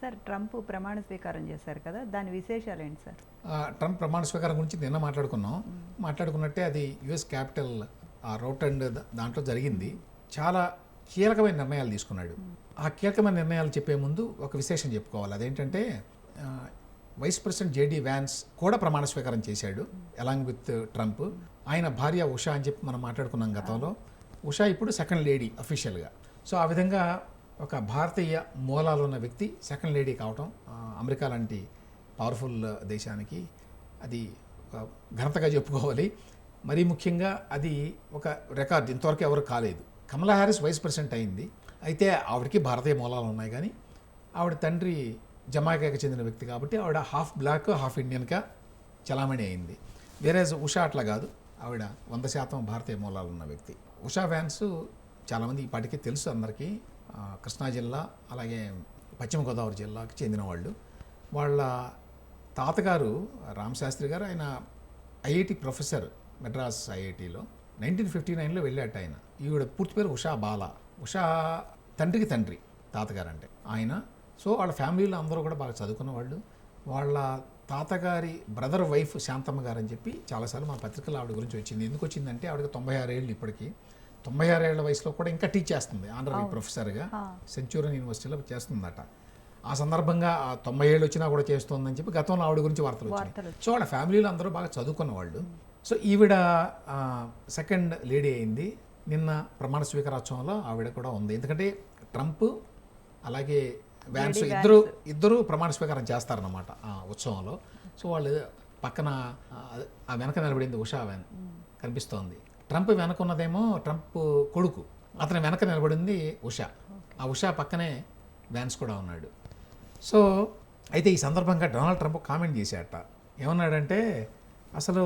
Sir Trump ప్రమాణ స్వీకారం చేశారు కదా దాని విశేషాలు ఏంటి సార్? ట్రంప్ ప్రమాణ స్వీకారం గురించి నిన్న మాట్లాడుకున్నాం. మాట్లాడుకున్నట్టే అది యుఎస్ క్యాపిటల్ ఆ రోట్ అండ్ దాంట్లో జరిగింది. చాలా కీలకమైన నిర్ణయాలు తీసుకున్నాడు. ఆ కీలకమైన నిర్ణయాలు చెప్పే ముందు ఒక విశేషం చెప్పుకోవాలి. అదేంటంటే వైస్ ప్రెసిడెంట్ జేడి వ్యాన్స్ కూడా ప్రమాణ స్వీకారం చేశాడు అలాంగ్ విత్ ట్రంప్. ఆయన భార్య ఉషా అని చెప్పి మనం మాట్లాడుకున్నాం గతంలో. ఉషా ఇప్పుడు సెకండ్ లేడీ అఫీషియల్గా. సో ఆ విధంగా ఒక భారతీయ మూలాలు ఉన్న వ్యక్తి సెకండ్ లేడీ కావటం అమెరికా లాంటి పవర్ఫుల్ దేశానికి అది ఒక ఘనతగా చెప్పుకోవాలి. మరీ ముఖ్యంగా అది ఒక రికార్డ్ ఇంతవరకు ఎవరు కాలేదు. కమలా హ్యారిస్ వైస్ ప్రెసిడెంట్ అయింది. అయితే ఆవిడకి భారతీయ మూలాలు ఉన్నాయి కానీ ఆవిడ తండ్రి జమాయికాకి చెందిన వ్యక్తి కాబట్టి ఆవిడ హాఫ్ బ్లాక్ హాఫ్ ఇండియన్గా చలామణి అయింది. వేరే ఉషా అట్లా కాదు. ఆవిడ వంద శాతం భారతీయ మూలాలు ఉన్న వ్యక్తి. ఉషా ఫ్యాన్స్ చాలామంది ఇప్పటికీ తెలుసు అందరికీ. కృష్ణా జిల్లా అలాగే పశ్చిమ గోదావరి జిల్లాకు చెందిన వాళ్ళు. వాళ్ళ తాతగారు రామశాస్త్రి గారు ఆయన ఐఐటి ప్రొఫెసర్ మెడ్రాస్ ఐఐటిలో నైన్టీన్ ఫిఫ్టీ నైన్లో వెళ్ళాట ఆయన. ఈవిడ పూర్తి పేరు ఉషా బాల. ఉషా తండ్రికి తండ్రి తాతగారు అంటే ఆయన. సో వాళ్ళ ఫ్యామిలీలో అందరూ కూడా బాగా చదువుకున్న వాళ్ళు. వాళ్ళ తాతగారి బ్రదర్ వైఫ్ శాంతమ్మ గారు అని చెప్పి చాలాసార్లు మా పత్రికలు ఆవిడ గురించి వచ్చింది. ఎందుకు వచ్చిందంటే ఆవిడకి తొంభై ఆరు ఏళ్ళు ఇప్పటికీ. తొంభై ఆరు ఏళ్ళ వయసులో కూడా ఇంకా టీచ్ చేస్తుంది. ఆనరీ ప్రొఫెసర్గా సెంచూరియన్ యూనివర్సిటీలో చేస్తుందట. ఆ సందర్భంగా ఆ తొంభై ఏళ్ళు వచ్చినా కూడా చేస్తుందని చెప్పి గతంలో ఆవిడ గురించి వార్తలు వచ్చాయి. సో వాళ్ళ ఫ్యామిలీలో అందరూ బాగా చదువుకున్న వాళ్ళు. సో ఈవిడ సెకండ్ లేడీ అయింది. నిన్న ప్రమాణ స్వీకారోత్సవంలో ఆవిడ కూడా ఉంది. ఎందుకంటే ట్రంప్ అలాగే వ్యాన్స్ ఇద్దరు ఇద్దరు ప్రమాణ స్వీకారం చేస్తారన్నమాట ఆ ఉత్సవంలో. సో వాళ్ళు పక్కన ఆ, ఆ వెనక నిలబడింది ఉషా వ్యాన్. కనిపిస్తోంది. ట్రంప్ వెనక ఉన్నదేమో ట్రంప్ కొడుకు. అతని వెనక నిలబడింది ఉషా. ఆ ఉషా పక్కనే వ్యాన్స్ కూడా ఉన్నాడు. సో అయితే ఈ సందర్భంగా డొనాల్డ్ ట్రంప్ కామెంట్ చేశాట ఏమన్నాడంటే అసలు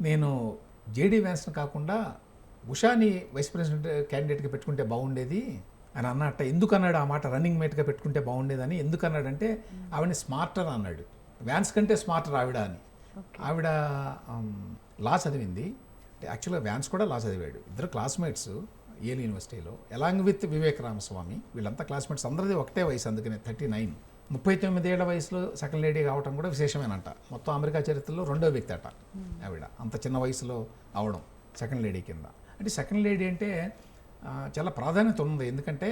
నేను జేడీ వ్యాన్స్ని కాకుండా ఉషాని వైస్ ప్రెసిడెంట్ క్యాండిడేట్గా పెట్టుకుంటే బాగుండేది అని అన్నట్ట ఎందుకు అన్నాడు ఆ మాట? రన్నింగ్ మేట్గా పెట్టుకుంటే బాగుండేదని ఎందుకు అన్నాడంటే ఆవిడని స్మార్టర్ అన్నాడు. వ్యాన్స్ కంటే స్మార్టర్ ఆవిడ అని. ఆవిడ లా చదివింది. యాక్చువల్గా వ్యాన్స్ కూడా లా చదివాడు. ఇద్దరు క్లాస్మేట్స్ ఏల్ యూనివర్సిటీలో అలాంగ్ విత్ వివేక్ రామస్వామి వీళ్ళంతా క్లాస్మేట్స్ అందరిది ఒకటే వయసు అందుకనే థర్టీ నైన్ ముప్పై తొమ్మిదేళ్ళ వయసులో సెకండ్ లేడీ కావడం కూడా విశేషమేనంట. మొత్తం అమెరికా చరిత్రలో రెండో వ్యక్తి అట ఆవిడ. అంత చిన్న వయసులో అవడం సెకండ్ లేడీ కింద. అంటే సెకండ్ లేడీ అంటే చాలా ప్రాధాన్యత ఉంది ఎందుకంటే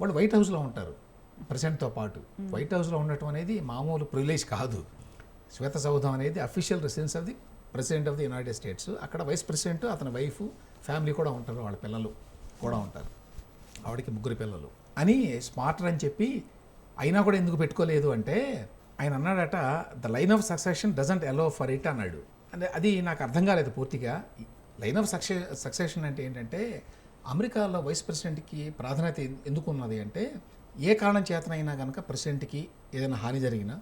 వాళ్ళు వైట్ హౌస్లో ఉంటారు. ప్రెసిడెంట్తో పాటు. వైట్ హౌస్లో ఉండటం అనేది మామూలు ప్రివిలేజ్ కాదు. శ్వేత సౌధం అనేది official residence of the president of the United States. అక్కడ వైస్ ప్రెసిడెంట్ అతని వైఫ్ ఫ్యామిలీ కూడా ఉంటారు వాళ్ళ పిల్లలు కూడా ఉంటారు. ఆవిడకి ముగ్గురు పిల్లలు. అని స్మార్టర్ అని చెప్పి అయినా కూడా ఎందుకు పెట్టుకోలేదు అంటే ఆయన అన్నాడట the line of succession doesn't allow for it అన్నాడు. అంటే అది నాకు అర్థం కాలేదు పూర్తిగా. లైన్ ఆఫ్ సక్సె సక్సెషన్ అంటే ఏంటంటే అమెరికాలో వైస్ ప్రెసిడెంట్కి ప్రాధాన్యత ఎందుకు ఉన్నది అంటే ఏ కారణం చేతనైనా కనుక ప్రెసిడెంట్కి ఏదైనా హాని జరిగినా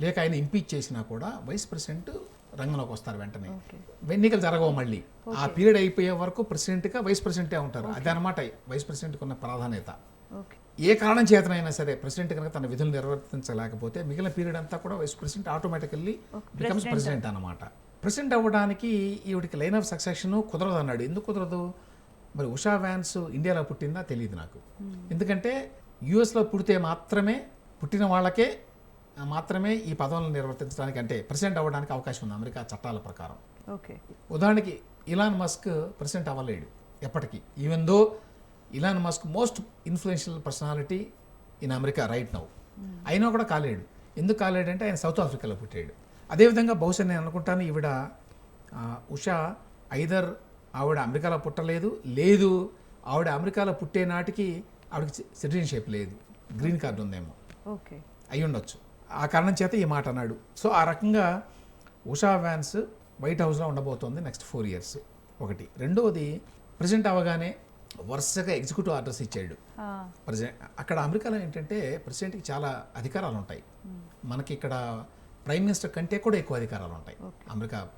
లేక ఆయన ఇంపీచ్ చేసినా కూడా వైస్ ప్రెసిడెంట్ రంగంలోకి వస్తారు వెంటనే. ఎన్నికలు జరగవు మళ్ళీ. ఆ పీరియడ్ అయిపోయే వరకు ప్రెసిడెంట్గా వైస్ ప్రెసిడెంటే ఉంటారు. అదనమాట వైస్ ప్రెసిడెంట్కి ఉన్న ప్రాధాన్యత. ఏ కారణం చేతనైనా సరే ప్రెసిడెంట్ కనుక తన విధులు నిర్వర్తించలేకపోతే మిగిలిన పీరియడ్ అంతా కూడా vice president automatically becomes president. అనమాట ప్రెసిడెంట్ అవ్వడానికి ఈవిడికి లైన్ ఆఫ్ సక్సెషన్ కుదరదు అన్నాడు. ఎందుకు కుదరదు? మరి ఉషా వ్యాన్స్ ఇండియాలో పుట్టిందా తెలియదు నాకు. ఎందుకంటే యుఎస్లో పుడితే మాత్రమే పుట్టిన వాళ్ళకే మాత్రమే ఈ పదవులను నిర్వర్తించడానికి అంటే ప్రెసిడెంట్ అవ్వడానికి అవకాశం ఉంది అమెరికా చట్టాల ప్రకారం. ఓకే. ఉదాహరణకి ఇలాన్ మస్క్ ప్రెసిడెంట్ అవ్వలేడు ఎప్పటికీ. Even though Elon Musk most influential personality in America right now అయినా కూడా కాలేడు. ఎందుకు కాలేడంటే ఆయన సౌత్ ఆఫ్రికాలో పుట్టాడు. అదేవిధంగా బహుశా నేను అనుకుంటాను ఈవిడ ఉషా ఐదర్ ఆవిడ అమెరికాలో పుట్టలేదు. లేదు ఆవిడ అమెరికాలో పుట్టే నాటికి ఆవిడకి సిటిజన్షిప్ లేదు. గ్రీన్ కార్డు ఉందేమో. ఓకే. అయి ఉండొచ్చు ఆ కారణం చేత ఈ మాట అన్నాడు. సో ఆ రకంగా ఉషా వ్యాన్స్ వైట్ హౌస్లో ఉండబోతోంది నెక్స్ట్ ఫోర్ ఇయర్స్. ఒకటి. రెండవది ప్రెసిడెంట్ అవగానే వరుసగా ఎగ్జిక్యూటివ్ ఆర్డర్స్ ఇచ్చాడు. ప్రెసిడెంట్ అక్కడ అమెరికాలో ఏంటంటే ప్రెసిడెంట్కి చాలా అధికారాలు ఉంటాయి. మనకి ఇక్కడ ప్రైమ్ మినిస్టర్ కంటే కూడా ఎక్కువ అధికారాలు ఉంటాయి అమెరికా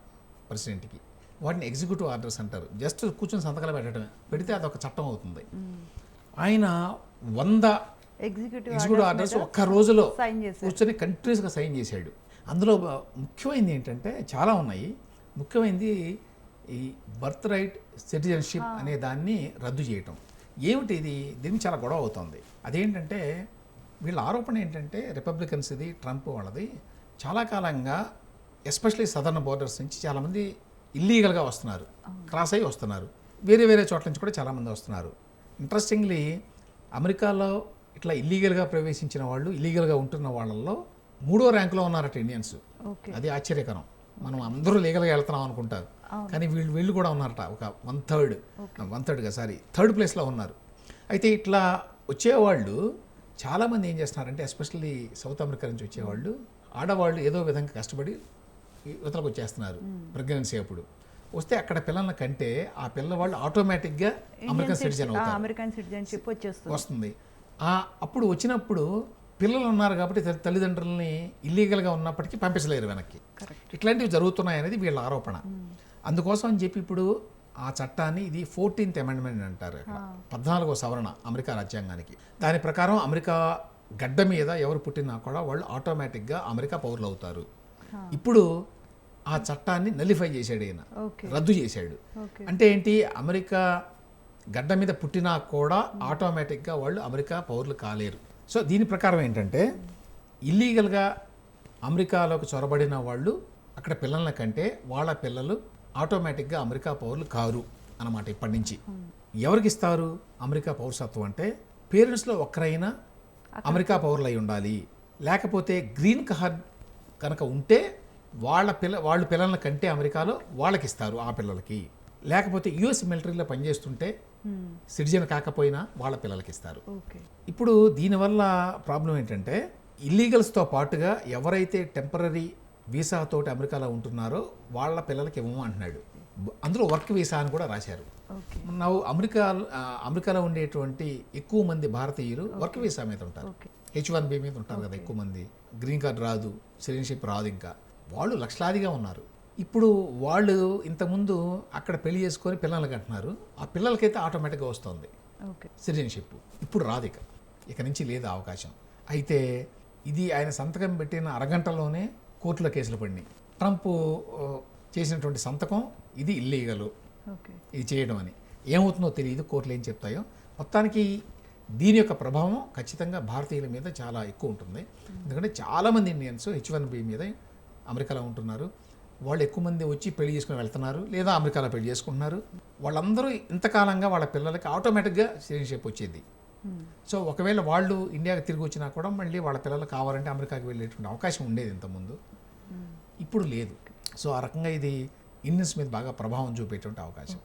ప్రెసిడెంట్కి. వాటిని ఎగ్జిక్యూటివ్ ఆర్డర్స్ అంటారు. జస్ట్ కూర్చొని సంతకాలు పెట్టడమే. పెడితే అదొక చట్టం అవుతుంది. ఆయన వంద ఎగ్జిక్యూటివ్ ఆర్డర్స్ ఒక్క రోజులో కూర్చొని కంటిన్యూస్గా సైన్ చేశాడు. అందులో ముఖ్యమైనది ఏంటంటే చాలా ఉన్నాయి. ముఖ్యమైనది ఈ బర్త్ రైట్ సిటిజన్షిప్ అనే దాన్ని రద్దు చేయటం. ఏమిటి ఇది? దీన్ని చాలా గొడవ అవుతుంది. అదేంటంటే వీళ్ళ ఆరోపణ ఏంటంటే రిపబ్లికన్స్ ఇది ట్రంప్ వాళ్ళది. చాలా కాలంగా ఎస్పెషలీ సదర్న్ బోర్డర్స్ నుంచి చాలామంది ఇల్లీగల్గా వస్తున్నారు. క్రాస్ అయ్యి వస్తున్నారు. వేరే వేరే చోట్ల నుంచి కూడా చాలామంది వస్తున్నారు. ఇంట్రెస్టింగ్లీ అమెరికాలో ఇట్లా ఇల్లీగల్గా ప్రవేశించిన వాళ్ళు ఇల్లీగల్గా ఉంటున్న వాళ్ళల్లో మూడో ర్యాంకులో ఉన్నారట ఇండియన్స్. అది ఆశ్చర్యకరం. మనం అందరూ లీగల్గా వెళ్తున్నాం అనుకుంటారు. కానీ వీళ్ళు వీళ్ళు కూడా ఉన్నారట ఒక వన్ థర్డ్ వన్ థర్డ్గా సారీ థర్డ్ ప్లేస్లో ఉన్నారు. అయితే ఇట్లా వచ్చేవాళ్ళు చాలామంది ఏం చేస్తున్నారంటే ఎస్పెషల్లీ సౌత్ అమెరికా నుంచి వచ్చేవాళ్ళు ఆడవాళ్ళు ఏదో విధంగా కష్టపడి యువతలకు వచ్చేస్తున్నారు ప్రెగ్నెన్సీ అప్పుడు. వస్తే అక్కడ పిల్లల కంటే ఆ పిల్లవాళ్ళు ఆటోమేటిక్గా అమెరికన్ సిటిజన్ అవుతారు. అమెరికన్ సిటిజన్షిప్ వచ్చేస్తుంది. వస్తుంది. అప్పుడు వచ్చినప్పుడు పిల్లలు ఉన్నారు కాబట్టి తల్లి- తల్లిదండ్రులని ఇల్లీగల్గా ఉన్నప్పటికీ పంపించలేరు వెనక్కి. ఇట్లాంటివి జరుగుతున్నాయి అనేది వీళ్ళ ఆరోపణ. అందుకోసం అని చెప్పి ఇప్పుడు ఆ చట్టాన్ని ఇది ఫోర్టీన్త్ అమెండ్మెంట్ అంటారు ఇక్కడ. పద్నాలుగో సవరణ అమెరికా రాజ్యాంగానికి. దాని ప్రకారం అమెరికా గడ్డ మీద ఎవరు పుట్టినా కూడా వాళ్ళు ఆటోమేటిక్గా అమెరికా పౌరులు అవుతారు ఇప్పుడు ఆ చట్టాన్ని నలిఫై చేశాడు ఈయన. రద్దు చేశాడు. అంటే ఏంటి? అమెరికా గడ్డ మీద పుట్టినా కూడా ఆటోమేటిక్గా వాళ్ళు అమెరికా పౌరులు కాలేరు. సో దీని ప్రకారం ఏంటంటే ఇల్లీగల్గా అమెరికాలోకి చొరబడిన వాళ్ళు అక్కడ పిల్లల కంటే వాళ్ళ పిల్లలు ఆటోమేటిక్గా అమెరికా పౌరులు కారు అన్నమాట ఇప్పటి నుంచి. ఎవరికి ఇస్తారు అమెరికా పౌరసత్వం అంటే పేరెంట్స్లో ఒక్కరైనా అమెరికా పౌరులు అయి ఉండాలి. లేకపోతే గ్రీన్ కార్డ్ కనుక ఉంటే వాళ్ళ పిల్ల వాళ్ళ పిల్లల కంటే అమెరికాలో వాళ్ళకి ఇస్తారు ఆ పిల్లలకి. లేకపోతే యుఎస్ మిలిటరీలో పనిచేస్తుంటే సిటిజన్ కాకపోయినా వాళ్ళ పిల్లలకి ఇస్తారు ఇప్పుడు దీనివల్ల ప్రాబ్లం ఏంటంటే ఇల్లీగల్స్తో పాటుగా ఎవరైతే టెంపరీ వీసాతోటి అమెరికాలో ఉంటున్నారో వాళ్ళ పిల్లలకి ఇవ్వము అంటున్నాడు. అందులో వర్క్ వీసా అని కూడా రాశారు. ನಾವು అమెరికా అమెరికాలో ఉండేటువంటి ఎక్కువ మంది భారతీయులు వర్క్ వీసా మీద ఉంటారు. హెచ్ వన్ బి మీద ఉంటారు కదా ఎక్కువ మంది. గ్రీన్ కార్డ్ రాదు సిటిజన్షిప్ రాదు ఇంకా. వాళ్ళు లక్షలాదిగా ఉన్నారు. ఇప్పుడు వాళ్ళు ఇంతకుముందు అక్కడ పెళ్ళి చేసుకొని పిల్లలకి అంటున్నారు ఆ పిల్లలకైతే ఆటోమేటిక్గా వస్తుంది. సిటిజన్షిప్. ఇప్పుడు రాదు ఇక. ఇక నుంచి లేదు అవకాశం. అయితే ఇది ఆయన సంతకం పెట్టిన అరగంటలోనే కోర్టులో కేసులు పడినాయి. ట్రంప్ చేసినటువంటి సంతకం ఇది ఇల్లీగలు. ఇది చేయడం అని. ఏమవుతుందో తెలియదు కోర్టులు ఏం చెప్తాయో. మొత్తానికి దీని యొక్క ప్రభావం ఖచ్చితంగా భారతీయుల మీద చాలా ఎక్కువ ఉంటుంది. ఎందుకంటే చాలామంది ఇండియన్స్ హెచ్ వన్ బి మీద అమెరికాలో ఉంటున్నారు. వాళ్ళు ఎక్కువ మంది వచ్చి పెళ్ళి చేసుకుని వెళ్తున్నారు లేదా అమెరికాలో పెళ్ళి చేసుకుంటున్నారు. వాళ్ళందరూ ఇంతకాలంగా వాళ్ళ పిల్లలకి ఆటోమేటిక్గా సిటిజన్షిప్ వచ్చేది. సో ఒకవేళ వాళ్ళు ఇండియాకి తిరిగి వచ్చినా కూడా మళ్ళీ వాళ్ళ పిల్లలు కావాలంటే అమెరికాకి వెళ్ళేటువంటి అవకాశం ఉండేది ఇంతకుముందు. ఇప్పుడు లేదు. సో ఆ రకంగా ఇది ఇండియన్స్ మీద బాగా ప్రభావం చూపేటువంటి అవకాశం.